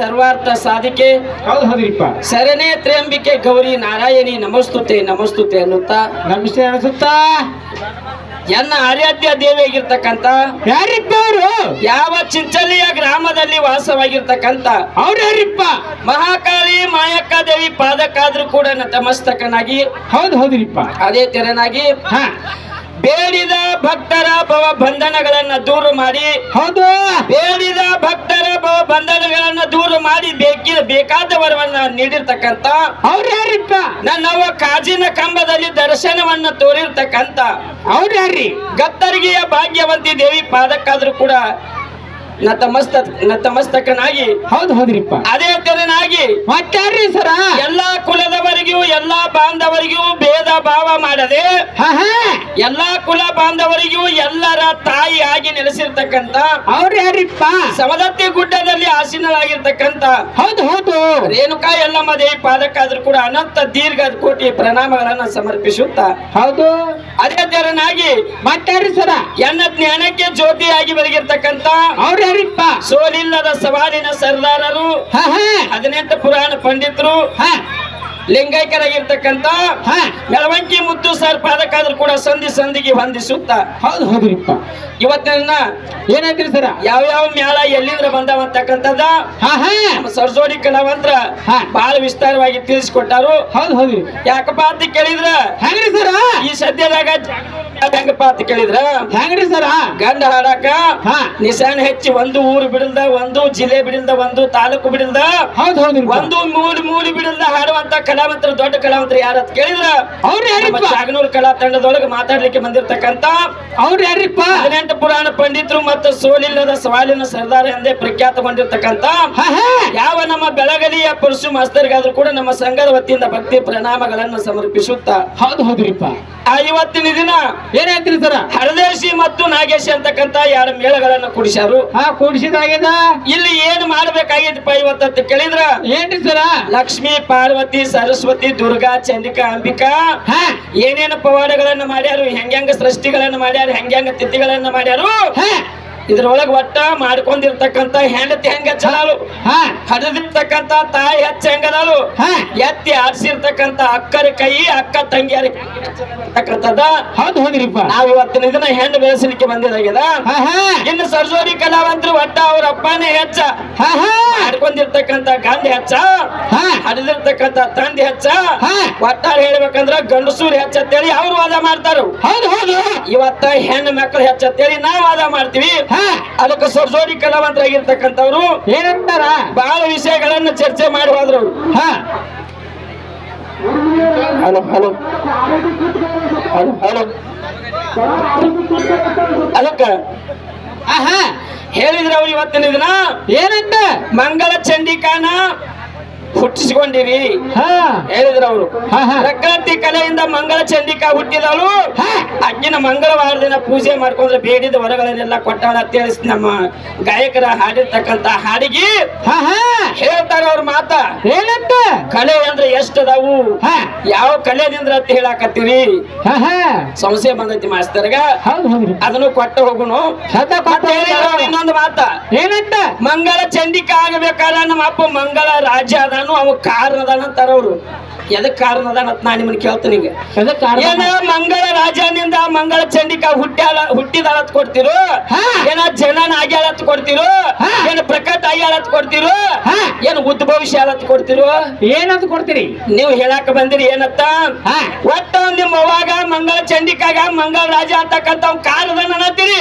ಸರ್ವಾರ್ಥ ಸಾಧಿಕೆ ಶರಣೆ ತ್ರ್ಯಂಬಿಕೆ ಗೌರಿ ನಾರಾಯಣಿ ನಮಸ್ತುತೆ ನಮಸ್ತುತೆ ಅನ್ನುತ್ತಾ? ನಮಸ್ತೆ ಅನಿಸುತ್ತಾ ಎನ್ನ ಆರಾಧ್ಯ ದೇವಿಯಾಗಿರ್ತಕ್ಕಂಥ ಯಾರಿಪ್ಪವರು ಯಾವ ಚಿಂಚಲಿಯ ಗ್ರಾಮದಲ್ಲಿ ವಾಸವಾಗಿರ್ತಕ್ಕಂತ? ಅವ್ರು ಯಾರಿಪ್ಪ? ಮಹಾಕಾಳಿ ಮಾಯಕ್ಕ ದೇವಿ ಪಾದಕ್ಕಾದ್ರೂ ಕೂಡ ನಮಸ್ತಕನಾಗಿ ಹೌದು ಹೌದ್ರಿಪ್ಪ ಅದೇ ತೆರನಾಗಿ ಹಾ. ಬೇಡಿದ ಭಕ್ತರ ಭವ ಬಂಧನಗಳನ್ನ ದೂರ ಮಾಡಿ ಹೌದು. ಬೇಡಿದ ಭಕ್ತರ ಭವ ಬಂಧನಗಳನ್ನ ದೂರ ಮಾಡಿ ಬೇಕಿ ಬೇಕಾದ ವರವನ್ನ ನೀಡಿರ್ತಕ್ಕಂತ ಯಾರಿಪ್ಪ? ನನ್ನವ ಕಾಜಿನ ಕಂಬದಲ್ಲಿ ದರ್ಶನವನ್ನ ತೋರಿರ್ತಕ್ಕಂತ ಅವ್ರು ಯಾರ್ರಿ? ಗತ್ತರಿಗೆಯ ಭಾಗ್ಯವಂತಿ ದೇವಿ ಪಾದಕ್ಕಾದ್ರೂ ಕೂಡ ನತಮಸ್ತ ನತಮಸ್ತಕನಾಗಿ ಹೌದು ಹೌದ್ರಿಪ್ಪ. ಅದೇ ತೆರನಾಗಿ ಮತ್ತಾರ್ರಿ ಸರ? ಎಲ್ಲಾ ಕುಲದವರಿಗೂ ಎಲ್ಲಾ ಬಾಂಧವರಿಗೂ ಭೇದ ಭಾವ ಮಾಡದೆ ಎಲ್ಲಾ ಕುಲ ಬಾಂಧವರಿಗೂ ಎಲ್ಲರ ತಾಯಿಯಾಗಿ ನೆಲೆಸಿರ್ತಕ್ಕಂತ ಅವ್ರು ಯಾರಿಪ್ಪ? ಸವದತ್ತಿ ಗುಡ್ಡದಲ್ಲಿ ಆಸೀನಾಗಿರ್ತಕ್ಕಂತ ಹೌದು ಹೌದು. ರೇಣುಕಾ ಎಲ್ಲಮ್ಮ ದೇವಿ ಪಾದಕ್ಕಾದ್ರೂ ಕೂಡ ಅನಂತ ದೀರ್ಘ ಕೋಟಿ ಪ್ರಣಾಮಗಳನ್ನ ಸಮರ್ಪಿಸುತ್ತಾ ಹೌದು. ಅದೇ ತೆರನಾಗಿ ಮತ್ತಾರ್ರಿ ಸರ ಎನ್ನ ಜ್ಞಾನಕ್ಕೆ ಜ್ಯೋತಿಯಾಗಿ ಬೆಳಗಿರ್ತಕ್ಕಂತ ಅವ್ರು ಯಾರಿಪ್ಪ? ಸೋಲಿಲ್ಲದ ಸವಾಲಿನ ಸರ್ದಾರರು ಹದಿನೆಂಟು ಪುರಾಣ ಪಂಡಿತರು ಹಾ. ಮೆಳವಂಕಿ ಮುದ್ದು ಸರ್ ಪಾದಕ್ಕಾದ್ರೂ ಕೂಡ ಸಂಧಿ ಸಂಧಿಗೆ ಹೊಂದಿಸುತ್ತ. ಹೌದು ಹೌದ್ರಿಪ್ಪ. ಇವತ್ತಿನ ಏನಾಯ್ತು ಸರ? ಯಾವ ಮ್ಯಾಲ ಎಲ್ಲಿಂದ್ರ ಬಂದಾವ ಅಂತಕ್ಕಂಥದ್ದ ಹಾ ಹಾ. ನಮ್ಮ ಸರ್ಜೋಡಿ ಕಲಾವಂತರ ಹಾ. ಬಹಳ ವಿಸ್ತಾರವಾಗಿ ತಿಳಿಸ್ಕೊಟ್ಟಾರು. ಹೌದು ಹೌದ್ರಿ. ಯಾಕಪ್ಪ ಅಂತ ಕೇಳಿದ್ರ ಹೆಂಗ್ರಿ ಸರ? ಈ ಸದ್ಯದಾಗ ಹೆಂಗಪ್ಪ ಅಂತ ಕೇಳಿದ್ರ ಹೆಂಗ್ರಿ ಸರ? ಗಂಡ ಹಾಡಾಕ ಹಾ. ನಿಶಾನ್ ಹೆಚ್ಚಿ ಒಂದು ಊರು ಬಿಡಿಲ್ದ ಒಂದು ಜಿಲ್ಲೆ ಬಿಡಿಲ್ದ ಒಂದು ತಾಲೂಕು ಬಿಡಿಲ್ದ ಒಂದು ಮೂರು ಮೂಲಿ ಬಿಡಿಲ್ದ ಹಾಡುವಂತ ಕಲಾವಂತರು ದೊಡ್ಡ ಕಲಾವಂತರು ಯಾರಂತ ಕೇಳಿದ್ರ ಅವ್ರು ಜಾಗನೂರ್ ಕಲಾ ತಂಡದೊಳಗೆ ಮಾತಾಡ್ಲಿಕ್ಕೆ ಬಂದಿರ್ತಕ್ಕಂತ ಅವ್ರು ಯಾರಿಪ್ಪ? ಹದಿನೆಂಟು ಪುರಾಣ ಪಂಡಿತರು ಮತ್ತು ಸೋಲಿಲ್ಲದ ಸವಾಲಿನ ಸರ್ದಾರ ಎಂದೇ ಪ್ರಖ್ಯಾತಗೊಂಡಿರ್ತಕ್ಕಂತ ಹಾ ಹಾ. ಯಾವ ನಮ್ಮ ಬೆಳಗಲಿಯ ಪುರುಷ ಮಾಸ್ತರ್ಗಾದ್ರೂ ಕೂಡ ನಮ್ಮ ಸಂಘದ ವತಿಯಿಂದ ಭಕ್ತಿ ಪ್ರಣಾಮಗಳನ್ನು ಸಮರ್ಪಿಸುತ್ತಾ ಹೌದು ಹೌದ್ರಿಪ್ಪ. ಇವತ್ತಿನ ದಿನ ಏನಾಯ್ತ್ರಿ ಸರ? ಹರದೇಶಿ ಮತ್ತು ನಾಗೇಶಿ ಅಂತಕ್ಕಂತ ಎರಡು ಮೇಳಗಳನ್ನ ಕೂಡಿಸಾರು ಹಾ ಕೂಡಿಸಿದಾಗ್ಯದ ಇಲ್ಲಿ ಏನು ಮಾಡ್ಬೇಕಾಗಿತ್ತಪ್ಪ ಇವತ್ತ ಕೇಳಿದ್ರ? ಏನ್ರಿ ಸರ? ಲಕ್ಷ್ಮಿ ಪಾರ್ವತಿ ಸರಸ್ವತಿ ದುರ್ಗಾ ಚಂದಿಕಾ ಅಂಬಿಕಾ ಹಾ. ಏನೇನು ಪವಾಡಗಳನ್ನ ಮಾಡ್ಯಾರು ಹೆಂಗ್ಯಾಂಗ ಸೃಷ್ಟಿಗಳನ್ನ ಮಾಡ್ಯಾರು ಹೆಂಗ್ಯಾಂಗ ತಿಥಿಗಳನ್ನ ಮಾಡ್ಯಾರು? ಹಾ. ಇದ್ರೊಳಗ ಒಟ್ಟ ಮಾಡ್ಕೊಂಡಿರ್ತಕ್ಕಂತ ಹೆಂಡತಿ ಹೆಂಗ ಚಲಾಲು ಹಾ. ಹರಿದಿರ್ತಕ್ಕಂತ ತಾಯಿ ಹೆಚ್ಚ ಹೆಂಗದಾಳು ಹಾ. ಎತ್ತಿ ಆಡ್ಸಿರ್ತಕ್ಕಂತ ಅಕ್ಕರ ಕೈ ಅಕ್ಕ ತಂಗಿಯರ ಅಂತಕ್ಕಂಥದ್ದ ಹೌದು ಹೌದ್ರಿಪ್ಪ ನಾವು ಇವತ್ತಿನ ದಿನ ಹೆಣ್ಣು ಬೆಳೆಸಲಿಕ್ಕೆ ಬಂದಿದಾಗ್ಯದ ಇನ್ನು ಸರ್ಜೋರಿ ಕಲಾವಂತರು ಒಟ್ಟ ಅವ್ರ ಅಪ್ಪನೇ ಹೆಚ್ಚ. ಹಾ ಗಾಂಧಿ ಹಚ್ಚ ಹಡಿದಿರ್ತಕ್ಕಂತ ತಂದಿ ಹಚ್ಚ. ಒಟ್ಟಾರೆ ಹೇಳ್ಬೇಕಂದ್ರ ಗಂಡಸೂರ್ ಹೆಚ್ಚತ್ತೇಳಿ ಅವ್ರು ವಾದ ಮಾಡ್ತಾರು. ಹೌದು ಹೌದು. ಇವತ್ತ ಹೆಣ್ಣು ಮಕ್ಕಳು ಹೆಚ್ಚತ್ತೇಳಿ ನಾವ್ ವಾದ ಮಾಡ್ತೀವಿ. ಹಾ. ಅದಕ್ಕೆ ಸರ್ಜೋರಿ ಕಲಾವಂತರಾಗಿರ್ತಕ್ಕಂಥವ್ರು ಏನಂತಾರ ಬಹಳ ವಿಷಯಗಳನ್ನ ಚರ್ಚೆ ಮಾಡಿ ಹೋದ್ರು. Hello hello. Hello hello. ಅದಕ್ಕ ಹೇಳಿದ್ರ ಅವ್ರು ಇವತ್ತಿನ ದಿನ? ಏನಂತ? ಮಂಗಳ ಚಂಡಿಕಾನ ಹುಟ್ಟಿಸಿಕೊಂಡಿರಿ. ಹಾ. ಹೇಳಿದ್ರ ಅವರು ಪ್ರಕೃತಿ ಕಲೆಯಿಂದ ಮಂಗಳ ಚಂಡಿಕಾ ಹುಟ್ಟಿದಳು. ಅಜ್ಜನ ಮಂಗಳವಾರ ದಿನ ಪೂಜೆ ಮಾಡ್ಕೊಂಡ್ರೆ ಬೇಡಿದ ವರಗಳನ್ನೆಲ್ಲ ಕೊಟ್ಟಾಳ ಅಂತೇಳಿ ನಮ್ಮ ಗಾಯಕರ ಹಾಡಿರ್ತಕ್ಕಂತ ಹಾಡಿಗೆ ಹಾ ಹಾ. ಹೇಳ್ತಾರ ಅವ್ರ ಮಾತ. ಏನಂತ? ಕಲೆ ಅಂದ್ರೆ ಎಷ್ಟದಾವು? ಹಾ. ಯಾವ ಕಲೆದಿಂದ ಅಂತ ಹೇಳಾಕತ್ತೀರಿ? ಸಂಶಯ ಬಂದೈತಿ ಮಾಸ್ತರ್ಗ. ಅದನ್ನು ಕೊಟ್ಟ ಹೋಗುನು. ಇನ್ನೊಂದು ಮಾತ. ಏನಂತ? ಮಂಗಳ ಚಂಡಿಕಾ ಆಗಬೇಕಾದ್ರೆ ನಮ್ಮ ಅಪ್ಪ ಮಂಗಳ ರಾಜ್ಯ ಅದಾನು. ಅವ ಕಾರಣ ಅದಾನ ಅಂತಾರ ಅವ್ರು. ಎದಕ್ ಕಾರಣ ಅದಾನ ಅಂತ ನಾ ನಿಮ್ಮನ್ನ ಕೇಳ್ತೀನಿ ಈಗ. ಏನ ಮಂಗಳ ರಾಜನಿಂದ ಮಂಗಳ ಚಂಡಿಕಾ ಹುಟ್ಟ್ಯಾಳ ಹುಟ್ಟಿದಾಳ ಅಂತ ಕೊಡ್ತಿರೋ. ಏನ ಜನನ ಆಗ್ಯಾಳ ಅಂತ ಕೊಡ್ತಿರೋ. ಏನ ಪ್ರಕಟ ಆಗ್ಯಾಳ ಅಂತ ಕೊಡ್ತಿರೋ. ಏನ್ ಉದ್ಭವಿಸ್ಯಾಳ ಅಂತ ಕೊಡ್ತಿರೋ? ಏನಂತ ಕೊಡ್ತೀರಿ? ನೀವು ಹೇಳಾಕ ಬಂದಿರಿ ಏನತ್ತ? ಒಟ್ಟ ನಿಮ್ಮ ಅವಾಗ ಮಂಗಳ ಚಂಡಿಕಾಗ ಮಂಗಳ ರಾಜ ಅಂತಕ್ಕಂತ ಅವ್ ಕಾರಣದಾನ ಅನ್ನತ್ತೀರಿ?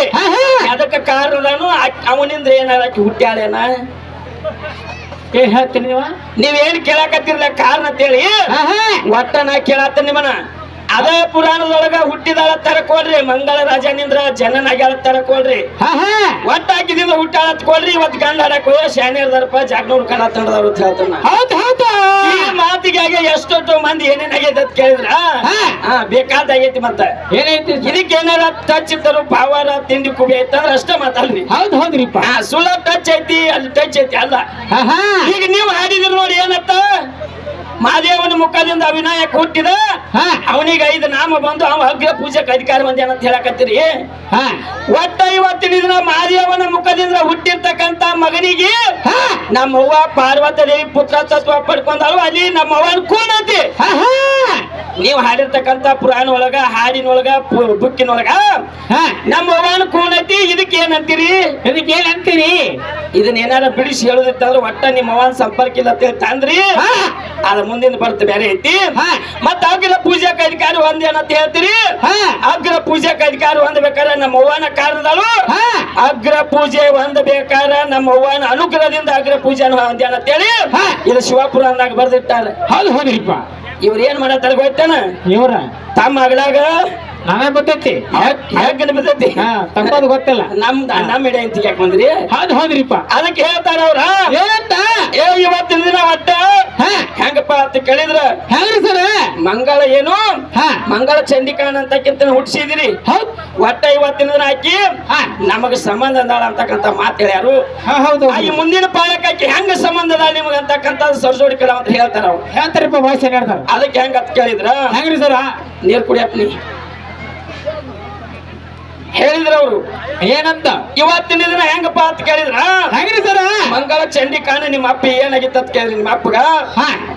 ಅದಕ್ಕ ಕಾರಣದಾನು ಅವನಿಂದ ಏನಾರ ಹುಟ್ಟ್ಯಾಳೇನ? ಏ ಹೇಳ್ತೀನಿ ನೀವ? ನೀವೇನ್ ಕೇಳಾಕತ್ತಿರ್ಲ ಕಾರಣ ಅಂತೇಳಿ? ಒಟ್ಟ ನಾ ಕೇಳತ್ತ ನಿಮ್ಮನ ಅದ ಪುರಾಣದೊಳಗ ಹುಟ್ಟಿದಾಳ ತರಕೊಳ್ರಿ ಮಂಗಳ ರಾಜನಿಂದ್ರ ಜನನಾಗ್ಯಾಳ ತರಕೊಳ್ರಿ. ಒಟ್ಟ ಹಾಕಿದಿಂದ ಹುಟ್ಟಾಳ ಕೊಡ್ರಿ ಇವತ್ ಗಂಡ ಹಾಡಕ್ ಹೋಗಿ ಶಾನ್ಯರ್ದಾರಪ್ಪ ಜಾಗ್ನೂರ್ ಕಣ ತಂಡದವ್ರು ಹೇಳ್ತಾನ ಹೌದು ಹೌದು. ಈ ಮಾತಿಗಾಗಿ ಎಷ್ಟೊಟ್ಟು ಮಂದಿ ಏನೇನಾಗೈತೆ ಅಂತ ಕೇಳಿದ್ರ? ಬೇಕಾದಾಗೈತಿ ಮತ್ತ. ಏನೈತಿ ಇದಕ್ಕೆ ಏನಾರ ಟಚ್ ಇದ್ದರು ಪಾವಾರ ತಿಂಡಿ ಕುಬಿ ಐತಂದ್ರ ಅಷ್ಟೇ ಮಾತಲ್ರಿ ಹೌದ್ ಹೌದ್ರಿಪ್ಪ. ಸುಳ್ಳ ಟಚ್ ಐತಿ ಅಲ್ಲಿ ಟಚ್ ಐತಿ ಅಲ್ಲ. ಈಗ ನೀವು ಹಾಡಿದಿರಿ ನೋಡಿ ಏನತ್ತ? ಮಾದೇವನ ಮುಖದಿಂದ ಅವಿನಾಯಕ ಹುಟ್ಟಿದ ಅವನಿಗೆ ಐದು ನಾಮ ಬಂದು ಅವ ಹಗ್ಗ ಪೂಜೆಗೆ ಅಧಿಕಾರ ಬಂದೆ ಅಂತ ಹೇಳಕತ್ತೀರಿ. ಹಾ. ಒಟ್ಟ ಇವತ್ತಿನ ದಿನ ಮಹಾದೇವನ ಮುಖದಿಂದ ಹುಟ್ಟಿರ್ತಕ್ಕಂತ ಮಗನಿಗೆ ನಮ್ಮವ್ವ ಪಾರ್ವತ ದೇವಿ ಪುತ್ರ ತತ್ವ ಪಡ್ಕೊಂಡಲ್ವ ಅಲ್ಲಿ ನಮ್ಮ ಅವ್ವನ ಕೂನತಿ ನೀವು ಹಾಡಿರ್ತಕ್ಕಂತ ಪುರಾಣ ಒಳಗ ಹಾಡಿನೊಳಗ ಬುಕ್ಕಿನೊಳಗ ನಮ್ಮವ್ವನ ಕೂನತಿ ಇದಕ್ಕೆ ಏನಂತೀರಿ ಇದಕ್ಕೆ ಏನಂತೀರಿ ಇದನ್ನ ಏನಾರ ಬಿಡಿಸಿ ಹೇಳುದಿತ್ತಂದ್ರೆ ಒಟ್ಟ ನಿಮ್ಮ ಅವನ್ ಸಂಪರ್ಕ ಇಲ್ಲ ಅಂತ ಹಾ. ಅದ ಮುಂದಿನ ಬರ್ತ ಬೇರೆ ಐತಿ. ಮತ್ತ ಅಗ್ರ ಪೂಜಾ ಅಧಿಕಾರ ಒಂದೇನಂತ ಹೇಳ್ತೀರಿ? ಅಗ್ರ ಪೂಜಾ ಅಧಿಕಾರ ಹೊಂದಬೇಕಾದ್ರೆ ನಮ್ಮ ಅವ್ವನ ಕಾರಣದಳು ಅಗ್ರ ಪೂಜೆ ಹೊಂದಬೇಕಾರ ನಮ್ಮ ಅವ್ವನ ಅನುಗ್ರಹದಿಂದ ಅಗ್ರ ಪೂಜೆ ಹೊಂದ್ಯಾನ ಅಂತೇಳಿ ಹೇಳಿ ಇದು ಶಿವಪುರಾಣದಾಗ ಬರ್ದಿಟ್ಟಾರ. ಹೌದು ಹೌದ್ರಿಪ್ಪ. ಇವ್ರ ಏನ್ ಮಾಡತ್ತಾರ ಗೊತ್ತೇನ? ಇವ್ರ? ತಮ್ಮ ಅಗಲಾಗ ನಾವೇ ಗೊತ್ತೈತಿ ಹೆಗ್ಗನ ಬಿದ್ದೈತಿ ತಪ್ಪದು ಗೊತ್ತಿಲ್ಲ. ನಮ್ ನಮ್ಮ ಎಡೆ ಅಂತ ಯಾಕೆ ಬಂದ್ರಿ? ಹೌದು ಹೌದ್ರಿಪ್ಪ. ಅದಕ್ಕೆ ಹೇಳ್ತಾರ ಅವ್ರ. ಏನಂತ ಏ ಇವತ್ತಿನ ದಿನ ಒಟ್ಟ ಹಾ. ಹೆಂಗಪ್ಪ ಅಂತ ಕೇಳಿದ್ರ ಹೆಂಗ್ರಿ ಸರ್. ಮಂಗಳ ಏನು? ಹಾ. ಮಂಗಳ ಚಂಡಿಕಾಣ ಅಂತಕ್ಕಿಂತ ಹುಟ್ಟಿಸಿದಿರಿ. ಒಟ್ಟ ಇವತ್ತಿನ ದಿನ ಹಾಕಿ ನಮಗ ಸಂಬಂಧ ಅದಾಳ ಅಂತಕ್ಕಂತ ಮಾತು ಹೇಳ್ಯಾರು. ಹಾ ಹೌದು ಈ ಮುಂದಿನ ಪಾಲಕಕ್ಕೆ ಹೆಂಗ ಸಂಬಂಧ ಅದ ನಿಮಗ ಅಂತಕ್ಕಂತ ಸರ್ಜೋಡಿ ಕಡ ಅಂತ ಹೇಳ್ತಾರ ಅವ್ರು. ಹೇಳ್ತಾರಪ್ಪ ಭಾಷೆ ಹೇಳ್ತಾರ. ಅದಕ್ಕೆ ಹೆಂಗ ಅಂತ ಕೇಳಿದ್ರ? ಹೆಂಗ್ರಿ ಸರ್? ನೀರ್ ಕುಡಿಯಪ್ಪ ನೀ. ಹೇಳಿದ್ರ ಅವರು. ಏನಂತ? ಇವತ್ತಿನ ದಿನ ಹೆಂಗಪ್ಪ ಅಂತ ಕೇಳಿದ್ರ? ಹೆಂಗ್ರಿ ಸರ? ಮಂಗಳ ಚಂಡಿಕಾಣ ನಿಮ್ಮ ಅಪ್ಪ ಏನಾಗಿತ್ತ ಅಂತ ಕೇಳಿದ್ರಿ ನಿಮ್ಮ ಅಪ್ಪಗ? ಹಾ.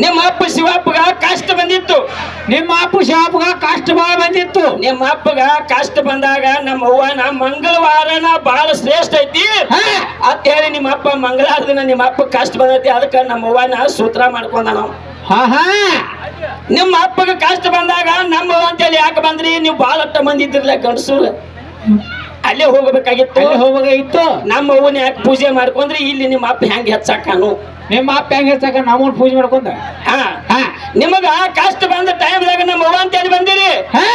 ನಿಮ್ಮ ಅಪ್ಪ ಶಿವಪ್ಪಗ ಕಷ್ಟ ಬಂದಿತ್ತು. ನಿಮ್ಮ ಅಪ್ಪ ಶಿವಪ್ಪಗ ಕಷ್ಟ ಬಹಳ ಬಂದಿತ್ತು. ನಿಮ್ಮ ಅಪ್ಪಗ ಕಷ್ಟ ಬಂದಾಗ ನಮ್ಮ ಅವ್ವನ ಮಂಗಳವಾರನ ಬಹಳ ಶ್ರೇಷ್ಠ ಐತಿ. ಅತ್ತೇಳಿ ಅಂತ ಹೇಳಿ ನಿಮ್ಮ ಅಪ್ಪ ಮಂಗಳವಾರ ದಿನ ನಿಮ್ಮ ಅಪ್ಪ ಕಷ್ಟ ಬಂದೈತಿ. ಅದಕ್ಕೆ ನಮ್ಮ ಅವ್ವನ ಸೂತ್ರ ಮಾಡ್ಕೊಂಡ ನಾವು ಹಾ ಹಾ ನಿಮ್ಮ ಅಪ್ಪಗೆ ಕಷ್ಟ ಬಂದಾಗ ನಮ್ಮ ಅಂತೇಳಿ ಯಾಕೆ ಬಂದ್ರಿ? ನೀವು ಬಹಳಷ್ಟು ಮಂದಿ ಇದ್ದಿರ್ಲ ಗಂಡಸರು. ಅಲ್ಲೇ ಹೋಗಬೇಕಾಗಿತ್ತು. ಇತ್ತು ನಮ್ಮ ಅವ್ವನ ಯಾಕೆ ಪೂಜೆ ಮಾಡ್ಕೊಂಡ್ರಿ? ಇಲ್ಲಿ ನಿಮ್ಮ ಅಪ್ಪ ಹೆಂಗೆ ಹೆಚ್ಚಾಕನು? ನಿಮ್ಮ ಅಪ್ಪ ಹೆಂಗ್ ಹೆಚ್ಚಾಕ ನಾವು ಪೂಜೆ ಮಾಡ್ಕೊಂಡ ಹಾ. ಹಾ. ನಿಮಗ ಕಷ್ಟ ಬಂದ ಟೈಮ್ದಾಗ ನಮ್ಮ ಅವ್ವ ಅಂತೇಳಿ ಬಂದಿರಿ. ಹಾ.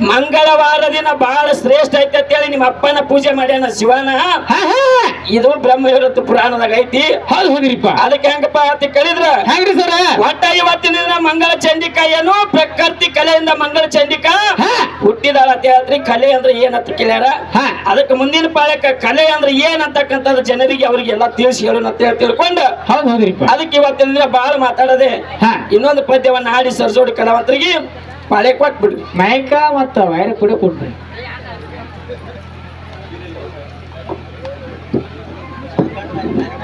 ಮಂಗಳವಾರ ದಿನ ಬಹಳ ಶ್ರೇಷ್ಠ ಐತೆ ಅಂತೇಳಿ ನಿಮ್ಮ ಅಪ್ಪನ ಪೂಜೆ ಮಾಡ್ಯಾನ ಶಿವನ. ಹಾ ಹಾ. ಇದು ಬ್ರಹ್ಮವಿರುತ್ತ ಪುರಾಣದಾಗ ಐತಿ. ಹೌದು ಹೌದ್ರಿಪ್ಪ. ಅದಕ್ಕೆ ಹೆಂಗಪ್ಪ ಅಂತ ಕಳಿದ್ರ ಹೆಂಗ್ರಿ ಸರ? ಒಟ್ಟ ಇವತ್ತಿನ ದಿನ ಮಂಗಳ ಚಂಡಿಕ ಏನು? ಪ್ರಕೃತಿ ಕಲೆಯಿಂದ ಮಂಗಳ ಚಂಡಿಕ ಹುಟ್ಟಿದಾಳ ಅಂತ ಹೇಳ್ತ್ರಿ ಕಲೆ ಅಂದ್ರೆ ಏನಂತ ಕೇಳ್ಯಾರ? ಹಾ. ಅದಕ್ಕೆ ಮುಂದಿನ ಪಾಳಕ ಕಲೆ ಅಂದ್ರೆ ಏನಂತಕ್ಕಂಥದ್ದು ಜನರಿಗೆ ಅವ್ರಿಗೆಲ್ಲ ತಿಳಿಸಿ ಹೇಳೋಣ ಅಂತ ಹೇಳಿ ತಿಳ್ಕೊಂಡು. ಹೌದು ಹೌದ್ರಿಪ್ಪ. ಅದಕ್ಕೆ ಇವತ್ತಿನ ದಿನ ಬಹಳ ಮಾತಾಡದೆ ಹಾ. ಇನ್ನೊಂದು ಪದ್ಯವನ್ನ ಹಾಡಿ ಸರ್ಜೋಡಿ ಕಲಾವಂತರಿಗೆ ಪಾಳೆ ಕೊಟ್ಬಿಡ್ರಿ ಮೈಕ ಮತ್ತ ವೈರ ಕೂಡ ಕೊಡ್ರಿ